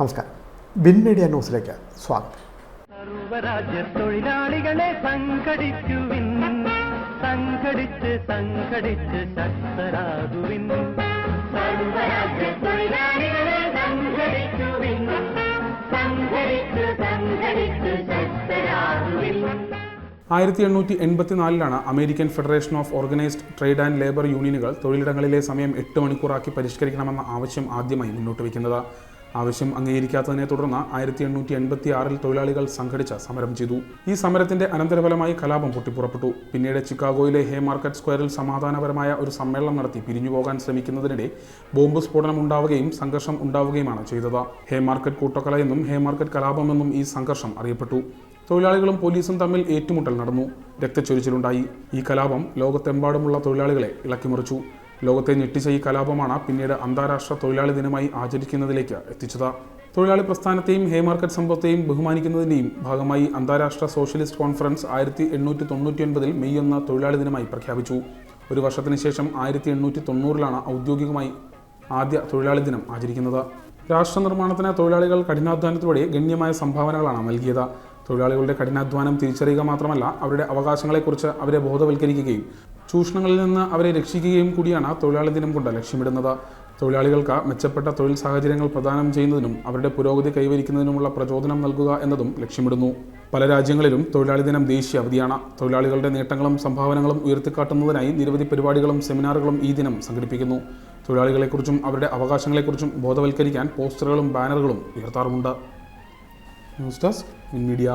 നമസ്കാരം. Win media ന്യൂസിലേക്ക് സ്വാഗതം. സർവരാജ്യ തൊഴിലാളികളെ സംഘടിക്കുവിൻ സംഘടിച്ച് സംഘടിച്ച് ശക്തരാകുവിൻ. സർവരാജ്യ തൊഴിലാളികളെ സംഘടിക്കുവിൻ സംഘടിച്ച് സംഘടിച്ച് ശക്തരാകുവിൻ. ആയിരത്തി എണ്ണൂറ്റി എൺപത്തിനാലിലാണ് American federation of organised trade and labour യൂണിയനുകൾ തൊഴിലിടങ്ങളിലെ സമയം എട്ട് മണിക്കൂറാക്കി പരിഷ്കരിക്കണമെന്ന ആവശ്യം ആദ്യമായി മുന്നോട്ട് വയ്ക്കുന്നത്. ആവശ്യം അംഗീകരിക്കാത്തതിനെ തുടർന്ന് ആയിരത്തി എണ്ണൂറ്റി എൺപത്തി ആറിൽ തൊഴിലാളികൾ സംഘടിച്ച സമരം ചെയ്തു. ഈ സമരത്തിന്റെ അനന്തരഫലമായി കലാപം പൊട്ടിപ്പുറപ്പെട്ടു. പിന്നീട് ചിക്കാഗോയിലെ ഹേ മാർക്കറ്റ് സ്ക്വയറിൽ സമാധാനപരമായ ഒരു സമ്മേളനം നടത്തി പിരിഞ്ഞുപോകാൻ ശ്രമിക്കുന്നതിനിടെ ബോംബ് സ്ഫോടനം ഉണ്ടാവുകയും സംഘർഷം ഉണ്ടാവുകയുമാണ് ചെയ്തത്. ഹേ മാർക്കറ്റ് കൂട്ടക്കല എന്നും ഹേ മാർക്കറ്റ് കലാപമെന്നും ഈ സംഘർഷം അറിയപ്പെട്ടു. തൊഴിലാളികളും പോലീസും തമ്മിൽ ഏറ്റുമുട്ടൽ നടന്നു. രക്തച്ചൊരിച്ചിലുണ്ടായി. ഈ കലാപം ലോകത്തെമ്പാടുമുള്ള തൊഴിലാളികളെ ഇളക്കിമറിച്ചു. ലോകത്തെ ഞെട്ടിച്ച ഈ കലാപമാണ് പിന്നീട് അന്താരാഷ്ട്ര തൊഴിലാളി ദിനമായി ആചരിക്കുന്നതിലേക്ക് എത്തിച്ചത്. തൊഴിലാളി പ്രസ്ഥാനത്തെയും ഹേ മാർക്കറ്റ് സംഭവത്തെയും ബഹുമാനിക്കുന്നതിന്റെയും ഭാഗമായി അന്താരാഷ്ട്ര സോഷ്യലിസ്റ്റ് കോൺഫറൻസ് ആയിരത്തി എണ്ണൂറ്റി തൊണ്ണൂറ്റി ഒൻപതിൽ മെയ് ഒന്ന് തൊഴിലാളി ദിനമായി പ്രഖ്യാപിച്ചു. ഒരു വർഷത്തിന് ശേഷം ആയിരത്തി എണ്ണൂറ്റി തൊണ്ണൂറിലാണ് ഔദ്യോഗികമായി ആദ്യ തൊഴിലാളി ദിനം ആചരിക്കുന്നത്. രാഷ്ട്ര നിർമ്മാണത്തിന് തൊഴിലാളികൾ കഠിനാധ്വാനത്തിലൂടെ ഗണ്യമായ സംഭാവനകളാണ് നൽകിയത്. തൊഴിലാളികളുടെ കഠിനാധ്വാനം തിരിച്ചറിയുക മാത്രമല്ല അവരുടെ അവകാശങ്ങളെക്കുറിച്ച് അവരെ ബോധവൽക്കരിക്കുകയും ചൂഷണങ്ങളിൽ നിന്ന് അവരെ രക്ഷിക്കുകയും കൂടിയാണ് തൊഴിലാളി ദിനം കൊണ്ട് ലക്ഷ്യമിടുന്നത്. തൊഴിലാളികൾക്ക് മെച്ചപ്പെട്ട തൊഴിൽ സാഹചര്യങ്ങൾ പ്രദാനം ചെയ്യുന്നതിനും അവരുടെ പുരോഗതി കൈവരിക്കുന്നതിനുമുള്ള പ്രചോദനം നൽകുക എന്നതും ലക്ഷ്യമിടുന്നു. പല രാജ്യങ്ങളിലും തൊഴിലാളി ദിനം ദേശീയ അവധിയാണ്. തൊഴിലാളികളുടെ നേട്ടങ്ങളും സംഭാവനകളും ഉയർത്തിക്കാട്ടുന്നതിനായി നിരവധി പരിപാടികളും സെമിനാറുകളും ഈ ദിനം സംഘടിപ്പിക്കുന്നു. തൊഴിലാളികളെക്കുറിച്ചും അവരുടെ അവകാശങ്ങളെക്കുറിച്ചും ബോധവൽക്കരിക്കാൻ പോസ്റ്ററുകളും ബാനറുകളും ഉയർത്താറുമുണ്ട്. News desk media